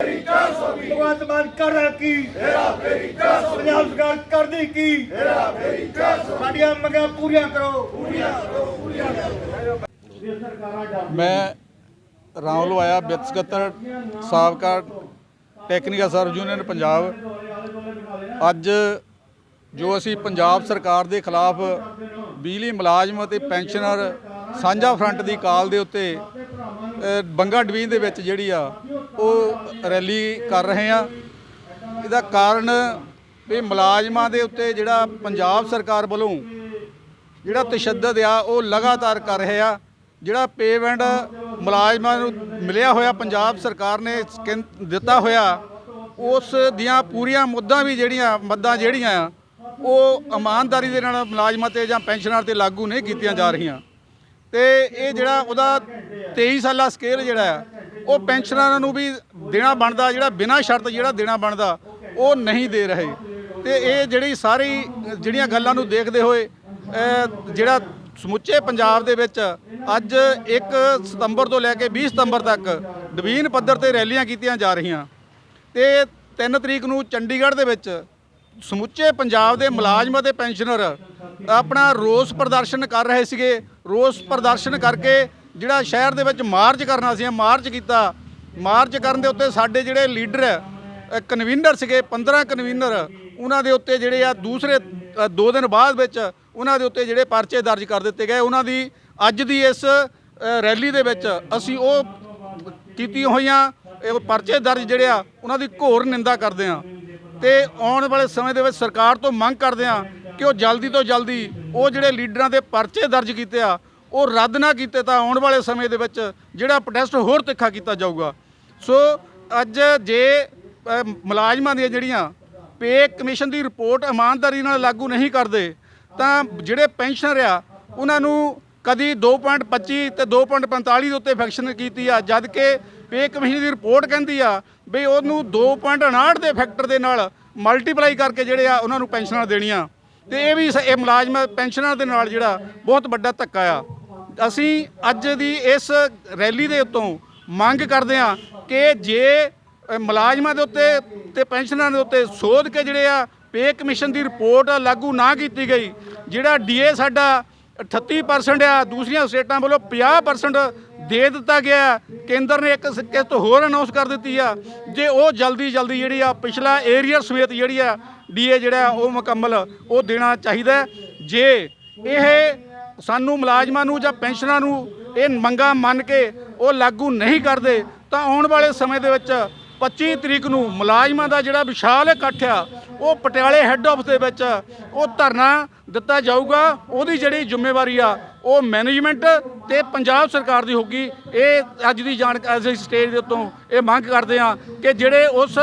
ਭਗਵੰਤ ਮਾਨ ਕਰ ਰਿਹਾ ਕੀ? ਹੇਰਾ ਫੇਰੀ ਪੰਜਾਬ ਸਰਕਾਰ ਕਰਦੀ ਕੀ? ਹੇਰਾ ਫੇਰੀ ਸਾਡੀਆਂ ਮੰਗਾਂ ਪੂਰੀਆਂ ਕਰੋ। ਮੈਂ ਰਾਮ ਲਵਾਇਆ ਵਿੱਤ ਸਕੱਤਰ ਸਾਬਕਾ ਟੈਕਨੀਕਲ ਸਰਵ ਯੂਨੀਅਨ ਪੰਜਾਬ। ਅੱਜ ਜੋ ਅਸੀਂ ਪੰਜਾਬ ਸਰਕਾਰ ਦੇ ਖਿਲਾਫ ਬਿਜਲੀ ਮੁਲਾਜ਼ਮ ਅਤੇ ਪੈਨਸ਼ਨਰ ਸਾਂਝਾ ਫਰੰਟ ਦੀ ਕਾਲ ਦੇ ਉੱਤੇ ਬੰਗਾ ਡਿਵੀਜ਼ਨ ਦੇ ਵਿੱਚ ਜਿਹੜੀ ਆ ਉਹ ਰੈਲੀ ਕਰ ਰਹੇ ਆ ਇਹਦਾ ਕਾਰਨ ਵੀ ਮੁਲਾਜ਼ਮਾਂ ਦੇ ਉੱਤੇ ਜਿਹੜਾ ਪੰਜਾਬ ਸਰਕਾਰ ਵੱਲੋਂ ਜਿਹੜਾ ਤਸ਼ੱਦਦ ਆ, ਉਹ ਲਗਾਤਾਰ ਕਰ ਰਹੇ ਆ। ਜਿਹੜਾ ਪੇਮੈਂਟ ਮੁਲਾਜ਼ਮਾਂ ਨੂੰ ਮਿਲਿਆ ਹੋਇਆ ਪੰਜਾਬ ਸਰਕਾਰ ਨੇ ਸਕਿਨ ਦਿੱਤਾ ਹੋਇਆ, ਉਸ ਦੀਆਂ ਪੂਰੀਆਂ ਮੁੱਦਾਂ ਵੀ ਜਿਹੜੀਆਂ, ਮੱਦਾਂ ਜਿਹੜੀਆਂ ਆ, ਉਹ ਇਮਾਨਦਾਰੀ ਦੇ ਨਾਲ ਮੁਲਾਜ਼ਮਾਂ ਤੇ ਜਾਂ ਪੈਨਸ਼ਨਰ ਤੇ ਲਾਗੂ ਨਹੀਂ ਕੀਤੀਆਂ ਜਾ ਰਹੀਆਂ। ਤੇ ਇਹ ਜਿਹੜਾ ਉਹਦਾ 23 ਸਾਲਾ ਸਕੇਲ ਜਿਹੜਾ ਆ ਉਹ ਪੈਨਸ਼ਨਰਾਂ ਨੂੰ ਵੀ ਦੇਣਾ ਬਣਦਾ, ਜਿਹੜਾ ਬਿਨਾਂ ਸ਼ਰਤ ਜਿਹੜਾ ਦੇਣਾ ਬਣਦਾ, ਉਹ ਨਹੀਂ ਦੇ ਰਹੇ। ਤੇ ਇਹ ਜਿਹੜੀ ਸਾਰੀ, ਜਿਹੜੀਆਂ ਗੱਲਾਂ ਨੂੰ ਦੇਖਦੇ ਹੋਏ ਜਿਹੜਾ ਸਮੁੱਚੇ ਪੰਜਾਬ ਦੇ ਵਿੱਚ ਅੱਜ 1 ਸਤੰਬਰ ਤੋਂ ਲੈ ਕੇ 20 ਸਤੰਬਰ ਤੱਕ ਡਵੀਨ ਪੱਧਰ ਤੇ ਰੈਲੀਆਂ ਕੀਤੀਆਂ ਜਾ ਰਹੀਆਂ। ਤੇ 3 ਤਰੀਕ ਨੂੰ ਚੰਡੀਗੜ੍ਹ ਦੇ ਵਿੱਚ ਸਮੁੱਚੇ ਪੰਜਾਬ ਦੇ ਮੁਲਾਜ਼ਮ ਅਤੇ ਪੈਨਸ਼ਨਰ ਆਪਣਾ ਰੋਸ ਪ੍ਰਦਰਸ਼ਨ ਕਰ ਰਹੇ ਸੀਗੇ। ਰੋਸ ਪ੍ਰਦਰਸ਼ਨ ਕਰਕੇ ਜਿਹੜਾ ਸ਼ਹਿਰ ਦੇ ਵਿੱਚ ਮਾਰਚ ਕਰਨਾ ਸੀ ਮਾਰਚ ਕੀਤਾ। ਮਾਰਚ ਕਰਨ ਦੇ ਉੱਤੇ ਸਾਡੇ ਜਿਹੜੇ ਲੀਡਰ ਕਨਵੀਨਰ ਸੀਗੇ 15 ਕਨਵੀਨਰ ਉਹਨਾਂ ਦੇ ਉੱਤੇ ਜਿਹੜੇ ਆ ਦੂਸਰੇ ਅ, ਦੋ ਦਿਨ ਬਾਅਦ ਵਿੱਚ ਉਹਨਾਂ ਦੇ ਉੱਤੇ ਜਿਹੜੇ ਪਰਚੇ ਦਰਜ ਕਰ ਦਿੱਤੇ ਗਏ। ਉਹਨਾਂ ਦੀ ਅੱਜ ਦੀ ਇਸ ਰੈਲੀ ਦੇ ਵਿੱਚ ਅਸੀਂ ਉਹ ਕੀਤੀਆਂ ਹੋਈਆਂ ਇਹ ਪਰਚੇ ਦਰਜ ਜਿਹੜੇ ਆ ਉਹਨਾਂ ਦੀ ਘੋਰ ਨਿੰਦਾ ਕਰਦੇ ਆ ਤੇ ਆਉਣ ਵਾਲੇ ਸਮੇਂ ਦੇ ਵਿੱਚ ਸਰਕਾਰ ਤੋਂ ਮੰਗ ਕਰਦੇ ਆ ਕਿ ਉਹ ਜਲਦੀ ਤੋਂ ਜਲਦੀ ਉਹ ਜਿਹੜੇ ਲੀਡਰਾਂ ਦੇ ਪਰਚੇ ਦਰਜ ਕੀਤੇ ਆ ਉਹ ਰੱਦ ਨਾ ਕੀਤੇ ਤਾਂ ਆਉਣ ਵਾਲੇ ਸਮੇਂ ਦੇ ਵਿੱਚ ਜਿਹੜਾ ਪ੍ਰੋਟੈਸਟ ਹੋਰ ਤਿੱਖਾ ਕੀਤਾ ਜਾਊਗਾ। ਸੋ ਅੱਜ ਜੇ ਮੁਲਾਜ਼ਮਾਂ ਦੀਆਂ ਜਿਹੜੀਆਂ ਪੇ ਕਮਿਸ਼ਨ ਦੀ ਰਿਪੋਰਟ ਇਮਾਨਦਾਰੀ ਨਾਲ ਲਾਗੂ ਨਹੀਂ ਕਰਦੇ, ਤਾਂ ਜਿਹੜੇ ਪੈਨਸ਼ਨਰ ਆ, ਉਹਨਾਂ ਨੂੰ ਕਦੀ 2.25 ਤੇ 2.45 ਦੇ ਉੱਤੇ ਫੈਕਸ਼ਨ ਕੀਤੀ ਆ, ਜਦ ਕਿ ਪੇ ਕਮਿਸ਼ਨ ਦੀ ਰਿਪੋਰਟ ਕਹਿੰਦੀ ਆ ਵੀ ਉਹਨੂੰ 2.59 ਦੇ ਫੈਕਟਰ ਦੇ ਨਾਲ ਮਲਟੀਪਲਾਈ ਕਰਕੇ ਜਿਹੜੇ ਆ, ਉਹਨਾਂ ਨੂੰ ਪੈਨਸ਼ਨਾਂ ਦੇਣੀਆਂ। ਤੇ ਇਹ ਵੀ ਸ- ਇਹ ਮੁਲਾਜ਼ਮ, ਪੈਨਸ਼ਨਾਂ ਦੇ ਨਾਲ ਜਿਹੜਾ ਬਹੁਤ ਵੱਡਾ ਧੱਕਾ ਆ। ਅਸੀਂ ਅੱਜ ਦੀ ਇਸ ਰੈਲੀ ਦੇ ਉੱਤੋਂ ਮੰਗ ਕਰਦੇ ਹਾਂ ਕਿ ਜੇ ਮੁਲਾਜ਼ਮਾਂ ਦੇ ਉੱਤੇ ਤੇ ਪੈਨਸ਼ਨਰਾਂ ਦੇ ਉੱਤੇ ਸੋਧ ਕੇ ਜਿਹੜੇ ਆ, ਪੇ ਕਮਿਸ਼ਨ ਦੀ ਰਿਪੋਰਟ ਲਾਗੂ ਨਾ ਕੀਤੀ ਗਈ, ਜਿਹੜਾ ਡੀਏ ਸਾਡਾ 38% ਆ, ਦੂਸਰੀਆਂ ਸਟੇਟਾਂ ਵੱਲੋਂ 50% ਦੇ ਦਿੱਤਾ ਗਿਆ, ਕੇਂਦਰ ਨੇ ਇੱਕ ਕਿਸ਼ਤ ਹੋਰ ਅਨਾਉਂਸ ਕਰ ਦਿੱਤੀ ਆ, ਜੇ ਉਹ ਜਲਦੀ ਜਲਦੀ ਜਿਹੜੀ ਆ ਪਿਛਲਾ ਏਰੀਅਰ ਸਮੇਤ ਜਿਹੜੀ ਆ ਡੀਏ ਜਿਹੜਾ ਉਹ ਮੁਕੰਮਲ ਉਹ ਦੇਣਾ ਚਾਹੀਦਾ ਜੇ ਇਹ ਸਾਨੂੰ ਮੁਲਾਜ਼ਮਾਂ ਨੂੰ ਜਾਂ ਪੈਨਸ਼ਨਰਾਂ ਨੂੰ ਇਹ ਮੰਗਾਂ ਮੰਨ ਕੇ ਉਹ ਲਾਗੂ ਨਹੀਂ ਕਰਦੇ, ਤਾਂ ਆਉਣ ਵਾਲੇ ਸਮੇਂ ਦੇ ਵਿੱਚ 25 ਤਰੀਕ ਨੂੰ ਮੁਲਾਜ਼ਮਾਂ ਦਾ ਜਿਹੜਾ ਵਿਸ਼ਾਲ ਇਕੱਠ ਆ, ਉਹ ਪਟਿਆਲੇ ਹੈੱਡ ਆਫਿਸ ਦੇ ਵਿੱਚ ਉਹ ਧਰਨਾ ਦਿੱਤਾ ਜਾਊਗਾ। ਉਹਦੀ ਜਿਹੜੀ ਜ਼ਿੰਮੇਵਾਰੀ ਆ, ਉਹ ਮੈਨੇਜਮੈਂਟ ਤੇ ਪੰਜਾਬ ਸਰਕਾਰ ਦੀ ਹੋਗੀ ਇਹ ਅੱਜ ਦੀ ਜਾਣਕਾਰੀ ਸਟੇਜ ਦੇ ਉੱਤੋਂ ਇਹ ਮੰਗ ਕਰਦੇ ਆ ਕਿ ਜਿਹੜੇ ਉਸ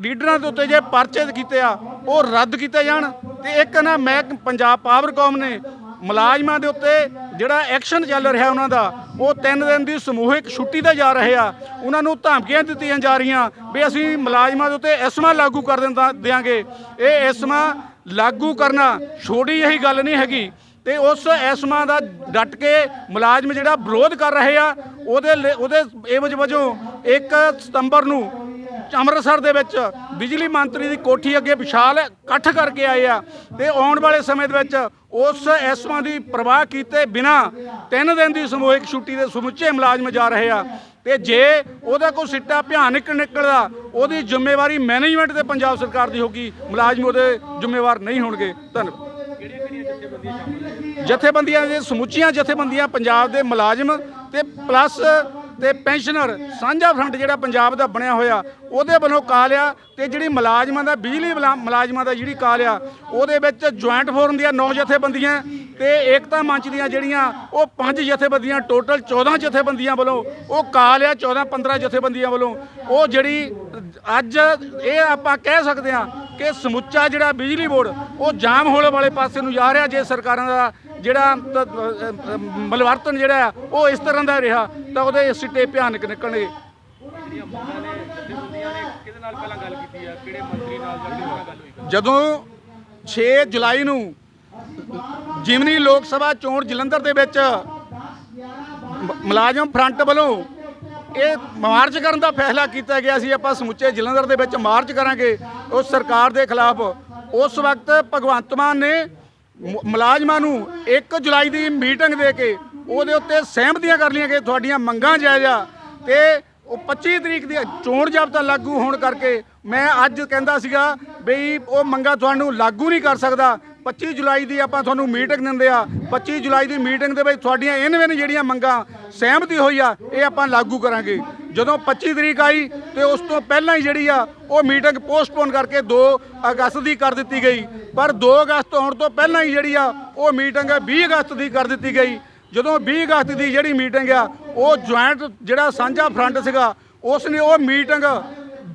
ਲੀਡਰਾਂ ਦੇ ਉੱਤੇ ਜੇ ਪਰਚੇ ਕੀਤੇ ਆ, ਉਹ ਰੱਦ ਕੀਤੇ ਜਾਣ। ਤੇ ਇੱਕ ਨਾ ਮੈਂ ਪੰਜਾਬ ਪਾਵਰਕਾਮ ਨੇ ਮੁਲਾਜ਼ਮਾਂ ਦੇ ਉੱਤੇ ਜਿਹੜਾ ਐਕਸ਼ਨ ਚੱਲ ਰਿਹਾ ਉਹਨਾਂ ਦਾ, ਉਹ ਤਿੰਨ ਦਿਨ ਦੀ ਸਮੂਹਿਕ ਛੁੱਟੀ ਤੇ ਜਾ ਰਹੇ ਆ। ਉਹਨਾਂ ਨੂੰ ਧਮਕੀਆਂ ਦਿੱਤੀਆਂ ਜਾ ਰਹੀਆਂ ਵੀ ਅਸੀਂ ਮੁਲਾਜ਼ਮਾਂ ਦੇ ਉੱਤੇ ਐਸਮਾ ਲਾਗੂ ਕਰ ਦਿੰਦਾ, ਦਿਆਂਗੇ। ਇਹ ਐਸਮਾ ਲਾਗੂ ਕਰਨਾ ਛੋਟੀ ਜਿਹੀ ਗੱਲ ਨਹੀਂ ਹੈਗੀ ਤੇ ਉਸ ਐਸਮਾ ਦਾ ਡਟ ਕੇ ਮੁਲਾਜ਼ਮ ਜਿਹੜਾ ਵਿਰੋਧ ਕਰ ਰਹੇ ਆ, ਉਹਦੇ ਲਈ- ਉਹਦੇ ਏਵਜ ਵਜੋਂ 1 ਸਤੰਬਰ ਨੂੰ ਅੰਮ੍ਰਿਤਸਰ ਦੇ ਵਿੱਚ ਬਿਜਲੀ ਮੰਤਰੀ ਦੀ ਕੋਠੀ ਅੱਗੇ ਵਿਸ਼ਾਲ ਇਕੱਠ ਕਰਕੇ ਆਏ ਆ ਤੇ ਆਉਣ ਵਾਲੇ ਸਮੇਂ ਦੇ ਵਿੱਚ ਉਸ ਐਸਮਾਂ ਦੀ ਪ੍ਰਵਾਹ ਕੀਤੇ ਬਿਨਾ ਤਿੰਨ ਦਿਨ ਦੀ ਸਮੂਹਿਕ ਛੁੱਟੀ ਦੇ ਸਮੁੱਚੇ ਮੁਲਾਜ਼ਮ ਜਾ ਰਹੇ ਆ। ਤੇ ਜੇ ਉਹਦਾ ਕੋਈ ਸਿੱਟਾ ਭਿਆਨਕ ਨਿਕਲਦਾ, ਉਹਦੀ ਜ਼ਿੰਮੇਵਾਰੀ ਮੈਨੇਜਮੈਂਟ ਤੇ ਪੰਜਾਬ ਸਰਕਾਰ ਦੀ ਹੋਗੀ ਮੁਲਾਜ਼ਮ ਉਹਦੇ ਜ਼ਿੰਮੇਵਾਰ ਨਹੀਂ ਹੋਣਗੇ। ਧੰਨਵਾਦ। ਜਥੇਬੰਦੀਆਂ ਦੇ ਸਮੁੱਚੀਆਂ ਜਥੇਬੰਦੀਆਂ ਪੰਜਾਬ ਦੇ ਮੁਲਾਜ਼ਮ ਤੇ ਪਲੱਸ ਤੇ ਪੈਨਸ਼ਨਰ ਸਾਂਝਾ ਫਰੰਟ ਜਿਹੜਾ ਪੰਜਾਬ ਦਾ ਬਣਿਆ ਹੋਇਆ, ਉਹਦੇ ਵੱਲੋਂ ਕਾਲ ਆ ਤੇ ਜਿਹੜੀ ਮੁਲਾਜ਼ਮਾਂ ਦਾ ਬਿਜਲੀ ਮੁਲਾ- ਮੁਲਾਜ਼ਮਾਂ ਦਾ ਜਿਹੜੀ ਕਾਲ ਆ, ਉਹਦੇ ਵਿੱਚ ਜੁਆਇੰਟ ਫੋਰਮ ਦੀਆਂ ਨੌ ਜਥੇਬੰਦੀਆਂ ਤੇ ਏਕਤਾ ਮੰਚ ਦੀਆਂ ਜਿਹੜੀਆਂ, ਉਹ ਪੰਜ ਜਥੇਬੰਦੀਆਂ ਟੋਟਲ 14 ਜਥੇਬੰਦੀਆਂ ਵੱਲੋਂ, ਉਹ ਕਾਲ ਆ 14 15 ਜਥੇਬੰਦੀਆਂ ਵੱਲੋਂ, ਉਹ ਜਿਹੜੀ ਅੱਜ ਇਹ ਆਪਾਂ ਕਹਿ ਸਕਦੇ ਆ ਕਿ ਸਮੁੱਚਾ ਜਿਹੜਾ ਬਿਜਲੀ ਬੋਰਡ ਉਹ ਜਾਮ ਹੋਣ ਵਾਲੇ ਪਾਸੇ ਨੂੰ ਜਾ ਰਿਹਾ ਜੇ ਸਰਕਾਰਾਂ ਦਾ ਜਿਹੜਾ ਮਲਵਰਤਨ ਜਿਹੜਾ ਆ ਉਹ ਇਸ ਤਰ੍ਹਾਂ ਦਾ ਰਿਹਾ ਤਾਂ ਉਹਦੇ ਸਿੱਟੇ ਭਿਆਨਕ ਨਿਕਲਣਗੇ। ਜਦੋਂ 6 ਜੁਲਾਈ ਨੂੰ ਜਿਮਨੀ ਲੋਕ ਸਭਾ ਚੋਣ ਜਲੰਧਰ ਦੇ ਵਿੱਚ ਮੁਲਾਜ਼ਮ ਫਰੰਟ ਵੱਲੋਂ ਇਹ ਮਾਰਚ ਕਰਨ ਦਾ ਫੈਸਲਾ ਕੀਤਾ ਗਿਆ ਸੀ ਆਪਾਂ ਸਮੁੱਚੇ ਜਲੰਧਰ ਦੇ ਵਿੱਚ ਮਾਰਚ ਕਰਾਂਗੇ। ਉਸ ਸਰਕਾਰ ਦੇ ਖਿਲਾਫ। ਉਸ ਵਕਤ ਭਗਵੰਤ ਮਾਨ ਨੇ ਮੁ- ਮੁਲਾਜ਼ਮਾਂ ਨੂੰ 1 ਜੁਲਾਈ ਦੀ ਮੀਟਿੰਗ ਦੇ ਕੇ ਉਹਦੇ ਉੱਤੇ ਸਹਿਮਤੀਆਂ ਕਰ ਲਈਆਂ ਕਿ ਤੁਹਾਡੀਆਂ ਮੰਗਾਂ ਜਾਇਜ਼ ਆ ਤੇ ਉਹ 25 ਤਰੀਕ ਦੀ ਚੋਣ ਜਾਬਤਾ ਲਾਗੂ ਹੋਣ ਕਰਕੇ ਮੈਂ ਅੱਜ ਕਹਿੰਦਾ ਸੀਗਾ ਬਈ ਉਹ ਮੰਗਾ ਤੁਹਾਨੂੰ ਲਾਗੂ ਨਹੀਂ ਕਰ ਸਕਦਾ। 25 ਜੁਲਾਈ ਦੀ ਆਪਾਂ ਤੁਹਾਨੂੰ ਮੀਟਿੰਗ ਦਿੰਦੇ ਆ। 25 ਜੁਲਾਈ ਦੀ ਮੀਟਿੰਗ ਦੇ ਵਿੱਚ ਤੁਹਾਡੀਆਂ ਇਨਵੇਂ ਜਿਹੜੀਆਂ ਮੰਗਾਂ ਸਹਿਮਤੀ ਹੋਈ ਆ, ਇਹ ਆਪਾਂ ਲਾਗੂ ਕਰਾਂਗੇ। ਜਦੋਂ 25 ਤਰੀਕ ਆਈ ਤੇ ਉਸ ਤੋਂ ਪਹਿਲਾਂ ਹੀ ਜਿਹੜੀ ਆ, ਉਹ ਮੀਟਿੰਗ ਪੋਸਟਪੋਨ ਕਰਕੇ 2 ਅਗਸਤ ਦੀ ਕਰ ਦਿੱਤੀ ਗਈ। ਪਰ 2 ਅਗਸਤ ਹੋਣ ਤੋਂ ਪਹਿਲਾਂ ਹੀ ਜਿਹੜੀ ਆ, ਉਹ ਮੀਟਿੰਗ 20 ਅਗਸਤ ਦੀ ਕਰ ਦਿੱਤੀ ਗਈ। ਜਦੋਂ 20 ਅਗਸਤ ਦੀ ਜਿਹੜੀ ਮੀਟਿੰਗ ਆ, ਉਹ ਜੁਆਇੰਟ ਜਿਹੜਾ ਸਾਂਝਾ ਫਰੰਟ ਸੀਗਾ ਉਸ ਨੇ ਉਹ ਮੀਟਿੰਗ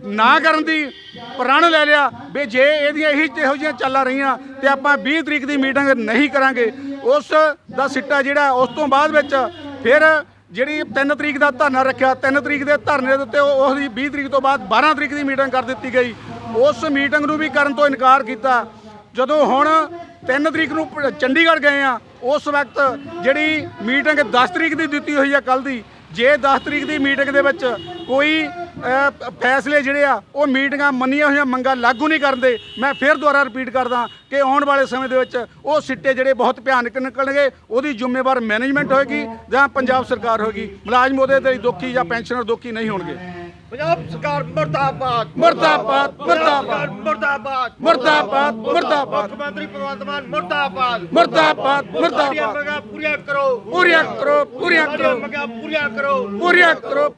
ਨਾ ਕਰਨ ਦੀ ਪ੍ਰਣ ਲੈ ਲਿਆ ਵੀ ਜੇ ਇਹਦੀਆਂ ਇਹੀ ਇਹੋ ਜਿਹੀਆਂ ਚੱਲਾਂ ਰਹੀਆਂ ਤੇ ਆਪਾਂ 20 ਤਰੀਕ ਦੀ ਮੀਟਿੰਗ ਨਹੀਂ ਕਰਾਂਗੇ। ਉਸ ਦਾ ਸਿੱਟਾ ਜਿਹੜਾ ਉਸ ਤੋਂ ਬਾਅਦ ਵਿੱਚ ਫਿਰ ਜਿਹੜੀ 3 ਤਰੀਕ ਦਾ ਧਰਨਾ ਰੱਖਿਆ 3 ਤਰੀਕ ਦੇ ਧਰਨੇ ਦੇ ਉੱਤੇ ਉਹ- ਉਹਦੀ 20 ਤਰੀਕ ਤੋਂ ਬਾਅਦ 12 ਤਰੀਕ ਦੀ ਮੀਟਿੰਗ ਕਰ ਦਿੱਤੀ ਗਈ। ਉਸ ਮੀਟਿੰਗ ਨੂੰ ਵੀ ਕਰਨ ਤੋਂ ਇਨਕਾਰ ਕੀਤਾ। ਜਦੋਂ ਹੁਣ 3 ਤਰੀਕ ਨੂੰ ਚੰਡੀਗੜ੍ਹ ਗਏ ਆ, ਉਸ ਵਕਤ ਜਿਹੜੀ ਮੀਟਿੰਗ 10 ਤਰੀਕ ਦੀ ਦਿੱਤੀ ਹੋਈ ਆ ਕੱਲ ਦੀ, ਜੇ 10 ਤਰੀਕ ਦੀ ਮੀਟਿੰਗ ਦੇ ਵਿੱਚ ਕੋਈ ਫੈਸਲੇ ਜਿਹੜੇ ਆ ਉਹ ਮੀਟਿੰਗਾਂ ਮੰਨੀਆਂ ਹੋਈਆਂ ਮੰਗਾਂ ਲਾਗੂ ਨਹੀਂ ਕਰਦੇ ਮੈਂ ਫਿਰ ਦੁਬਾਰਾ ਰਿਪੀਟ ਕਰਦਾ ਕਿ ਆਉਣ ਵਾਲੇ ਸਮੇਂ ਦੇ ਵਿੱਚ ਉਹ ਸਿੱਟੇ ਜਿਹੜੇ ਬਹੁਤ ਭਿਆਨਕ ਨਿਕਲਣਗੇ ਉਹਦੀ ਜ਼ਿੰਮੇਵਾਰ ਮੈਨੇਜਮੈਂਟ ਹੋਏਗੀ ਜਾਂ ਪੰਜਾਬ ਸਰਕਾਰ ਹੋਏਗੀ। ਮੁਲਾਜ਼ਮ ਉਹਦੇ ਤੇ ਦੋਖੀ ਜਾਂ ਪੈਨਸ਼ਨਰ ਦੋਖੀ ਨਹੀਂ ਹੋਣਗੇ। ਪੰਜਾਬ ਸਰਕਾਰ ਮਰਦਾਬਾਦ। ਮਰਦਾਬਾਦ, ਮਰਦਾਬਾਦ। ਮਰਦਾਬਾਦ। ਮਰਦਾਬਾਦ, ਮਰਦਾਬਾਦ। ਮੁੱਖ ਮੰਤਰੀ ਭਗਵੰਤ ਮਾਨ ਮਰਦਾਬਾਦ। ਮਰਦਾਬਾਦ ਮਰਦਾਬਾਦ। ਮੰਗਾਂ ਪੂਰੀਆਂ ਕਰੋ। ਪੂਰੀਆਂ ਕਰੋ ਪੂਰੀਆਂ ਕਰੋ। ਮੰਗਾਂ ਪੂਰੀਆਂ ਕਰੋ। ਪੂਰੀਆਂ ਕਰੋ